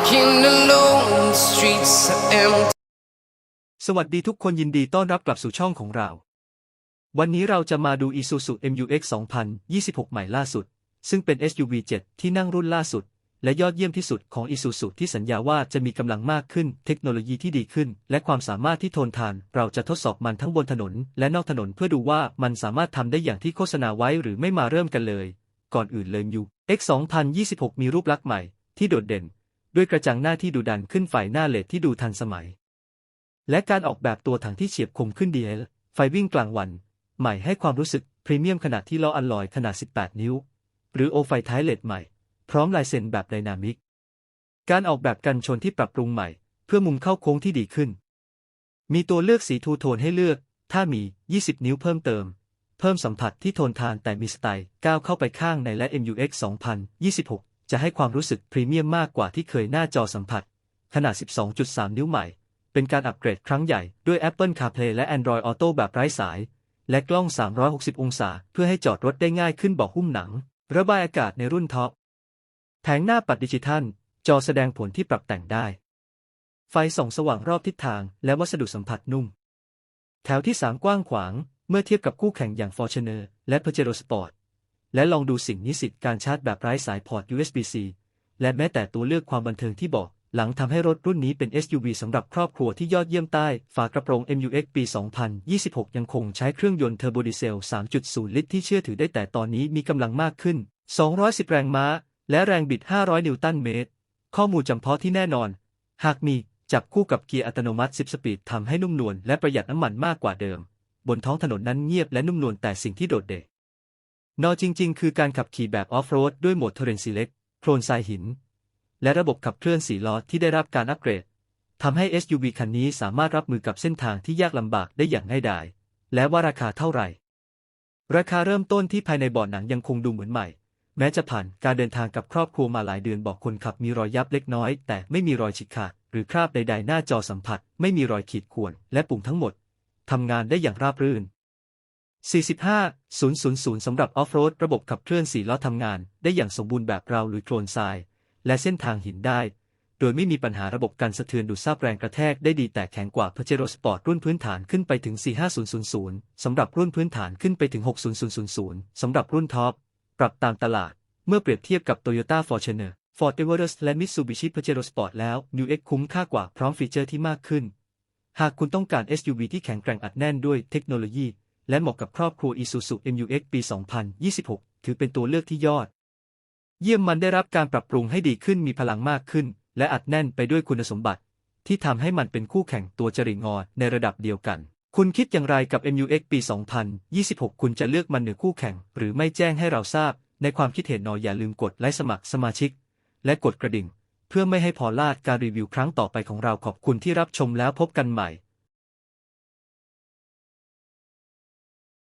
empty. สวัสดีทุกคนยินดีต้อนรับกลับสู่ช่องของเรา วันนี้เราจะมาดู Isuzu MUX 2026 ใหม่ล่าสุด ซึ่งเป็น SUV 7 ที่นั่งรุ่นล่าสุด และยอดเยี่ยมที่สุดของ Isuzu ที่สัญญาว่าจะมีกำลังมากขึ้น เทคโนโลยีที่ดีขึ้น และความสามารถที่ทนทาน เราจะทดสอบมันทั้งบนถนน และนอกถนนเพื่อดูว่ามันสามารถทำได้อย่างที่โฆษณาไว้หรือไม่มาเริ่มกันเลย ก่อนอื่นเลย MUX 2026 มีรูปลักษณ์ใหม่ที่โดดเด่น ด้วยกระจังหน้าที่ดูดันขึ้นฝ่ายหน้าเลดที่ดูทันสมัย และการออกแบบตัวถังที่เฉียบคมขึ้นดีเอลไฟวิ่งกลางวัน ใหม่ให้ความรู้สึกพรีเมียมขนาดที่ล้ออัลลอยขนาด 18 นิ้ว หรือโอไฟท้ายเลดใหม่ พร้อมลายเซ็นแบบไดนามิก การออกแบบกันชนที่ปรับปรุงใหม่ เพื่อมุมเข้าโค้งที่ดีขึ้น มีตัวเลือกสีทูโทนให้เลือก ถ้ามี 20 นิ้วเพิ่มเติม เพิ่มสัมผัสที่โทนทานแต่มีสไตล์ก้าวเข้าไปข้างในและ MUX 2026 จะให้ความรู้สึกพรีเมียมมากกว่าที่เคยหน้าจอสัมผัส ขนาด 12.3 นิ้วใหม่ เป็นการอัปเกรดครั้งใหญ่ด้วย Apple CarPlay และ Android Auto แบบไร้สาย และกล้อง 360 องศา เพื่อให้จอดรถได้ง่ายขึ้นเบอกหุ้มหนัง ระบายอากาศในรุ่นท็อปแผงหน้าปัดดิจิทัล จอแสดงผลที่ปรับแต่งได้ ไฟส่องสว่างรอบทิศทาง และวัสดุสัมผัสนุ่ม แถวที่ 3 กว้างขวาง เมื่อเทียบกับคู่แข่งอย่าง Fortuner และ Pajero Sport และลองดูสิ่งนิสิตการชาร์จแบบไร้สายพอร์ต USB-C และแม้แต่ตัวเลือกความบันเทิงที่บอก หลังทำให้รถรุ่นนี้เป็น SUV สำหรับครอบครัวที่ยอดเยี่ยมใต้ ฝากระโปรง MUX ปี 2026 ยังคงใช้เครื่องยนต์เทอร์โบดีเซล 3.0 ลิตรที่เชื่อถือได้แต่ตอนนี้มีกำลังมากขึ้น 210 แรงม้า และแรงบิด 500 นิวตันเมตร ข้อมูลจำเพาะที่แน่นอน หากมีจับคู่กับเกียร์อัตโนมัติ 10 สปีดทำให้นุ่มนวลและประหยัดน้ำมันมากกว่าเดิม บนท้องถนนนั้นเงียบและนุ่มนวลแต่สิ่งที่โดดเด่น นอจริง ๆ คือการขับขี่แบบออฟโรดด้วยโหมด Terrain Select โคลนทรายหิน และระบบขับเคลื่อนสีล้อที่ได้รับการอัปเกรดทำให้ SUV คันนี้สามารถรับมือกับเส้นทางที่ยากลำบากได้อย่างง่ายดาย และว่าราคาเท่าไหร่ ราคาเริ่มต้นที่ภายในบาะหนังยังคงดูเหมือนใหม่ แม้จะผ่านการเดินทางกับครอบครัวมาหลายเดือนบอกคนขับมีรอยยับเล็กน้อย แต่ไม่มีรอยฉีกขาด หรือคราบใดๆ หน้าจอสัมผัส ไม่มีรอยขีดข่วน และปุ่มทั้งหมดทำงานได้อย่างราบรื่น 45 000 สำหรับออฟโรดระบบขับเคลื่อนสี่ล้อทำงาน ได้อย่างสมบูรณ์แบบราหรือโคลนทราย และเส้นทางหินได้ โดยไม่มีปัญหาระบบการสะเทือนดูดซาบแรงกระแทกได้ดีแต่แข็งกว่า Pajero Sport รุ่นพื้นฐานขึ้นไปถึง 45000 สำหรับรุ่นพื้นฐานขึ้นไปถึง 60000 สำหรับรุ่นท็อป ปรับตามตลาด เมื่อเปรียบเทียบกับ Toyota Fortuner Ford Everest และ Mitsubishi Pajero Sport แล้ว New X คุ้มค่ากว่าพร้อมฟีเจอร์ที่มากขึ้น หากคุณต้องการ SUV ที่แข็งแกร่งอัดแน่นด้วยเทคโนโลยี และเหมาะกับครอบครัว Isuzu MUX ปี 2026 ถือเป็นตัวเลือกที่ยอด เยี่ยมมันได้รับการปรับปรุงให้ดีขึ้นมีพลังมากขึ้น และอัดแน่นไปด้วยคุณสมบัติ ที่ทำให้มันเป็นคู่แข่งตัวจริงอในระดับเดียวกัน คุณคิดอย่างไรกับ MUX ปี 2026 คุณจะเลือกมันเหนือคู่แข่ง หรือไม่แจ้งให้เราทราบ ในความคิดเห็นนออย่าลืมกดไลค์สมัครสมาชิก และกดกระดิ่ง เพื่อไม่ให้พอลาดการรีวิวครั้งต่อไปของเราขอบคุณที่รับชมแล้วพบกันใหม่